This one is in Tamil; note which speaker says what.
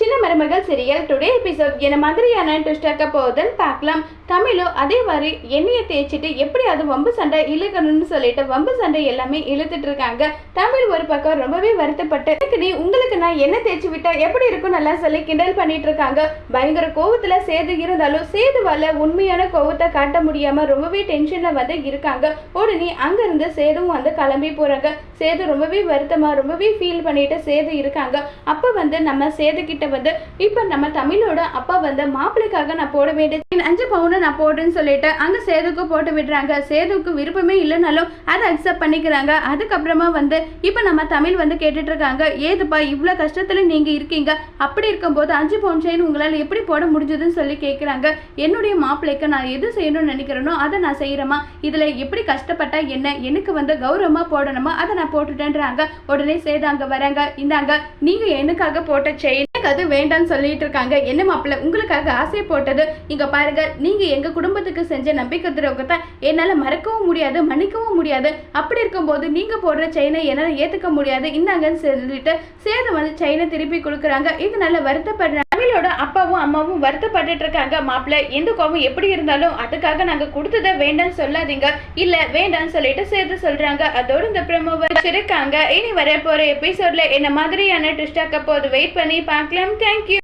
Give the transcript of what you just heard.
Speaker 1: Şimdi மருமகள் சீரியல் டுடே எபிசோட் என்ன மாதிரியான ட்விஸ்டாக்க போகுதுன்னு பார்க்கலாம். தமிழும் அதே மாதிரி எண்ணெயை தேய்ச்சிட்டு எப்படி அது வம்பு சண்டை இழுக்கணும்னு சொல்லிட்டு வம்பு சண்டை எல்லாமே இழுத்துட்டு இருக்காங்க. தமிழ் ஒரு பக்கம் ரொம்பவே வருத்தப்பட்டு "எனக்கு நீ உங்களுக்கு நான் என்ன தேய்ச்சி விட்டா எப்படி இருக்கும்? நல்லா சொல்லி கிண்டல் பண்ணிட்டு இருக்காங்க. பயங்கர கோவத்துல சேது இருந்தாலும் சேதுவால உண்மையான கோவத்தை காட்ட முடியாம ரொம்பவே டென்ஷன்ல வந்து இருக்காங்க. உடனே அங்க இருந்து சேதுவும் வந்து கிளம்பி போறாங்க. சேது ரொம்பவே வருத்தமா ரொம்பவே ஃபீல் பண்ணிட்டு சேது இருக்காங்க. அப்ப வந்து நம்ம சேது கிட்ட வந்து இப்போ நம்ம தமிழோட அப்பா வந்து மாப்பிள்ளைக்காக நான் போட வேண்டியது. அஞ்சு பவுனை நான் போடுறேன்னு சொல்லிட்டு அங்கே சேதுக்கு போட்டு விடுறாங்க. சேதுக்கு விருப்பமே இல்லைனாலும் அதை அக்செப்ட் பண்ணிக்கிறாங்க. அதுக்கப்புறமா வந்து இப்போ நம்ம தமிழ் வந்து கேட்டுட்டு இருக்காங்க ஏதுப்பா இவ்வளோ கஷ்டத்துல நீங்க இருக்கீங்க? அப்படி இருக்கும்போது அஞ்சு பவுன் செயின் உங்களால எப்படி போட முடிஞ்சதுன்னு சொல்லி கேட்குறாங்க என்னுடைய மாப்பிள்ளைக்கு நான் எது செய்யணும்னு நினைக்கிறேனோ அதை நான் செய்யறேமா இதில் எப்படி கஷ்டப்பட்டா என்ன? எனக்கு வந்து கௌரவமாக போடணுமா? அதை நான் போட்டுட்டேன்றாங்க. உடனே சேது வராங்க. இந்தாங்க நீங்க எனக்காக போட்ட செயின் எனக்கு அது வேண்டாம்னு சொல்லிட்டு இருக்காங்க. என்ன மாப்பிள்ள உங்களுக்காக ஆசை போட்டது. இங்க பாருங்க நீங்க எங்க குடும்பத்துக்கு செஞ்ச நம்பிக்கை துரோகத்தை என்னால மறக்கவும் முடியாது மன்னிக்கவும் முடியாது. அப்படி இருக்கும்போது நீங்க போடுற செயினை என்னால ஏத்துக்க முடியாது. இன்னாங்கன்னு சொல்லிட்டு சேது வந்து செயினை திருப்பி கொடுக்குறாங்க. இதனால வருத்தப்படுற தமிழோட அப்பாவும் அம்மாவும் வருத்தப்பட்டுட்டு இருக்காங்க. மாப்பிள்ளை எந்த கோபம் எப்படி இருந்தாலும் அதுக்காக நாங்க கொடுத்ததை வேண்டாம்னு சொல்லாதீங்க. இல்ல வேண்டாம்னு சொல்லிட்டு சேர்த்து சொல்றாங்க. அதோட இந்த ப்ரமோவை இருக்காங்க. இனி வர போற எபிசோட்ல என்ன மாதிரியான ட்விஸ்டாக்க போது வெயிட் பண்ணி பார்க்கலாம். தேங்க்யூ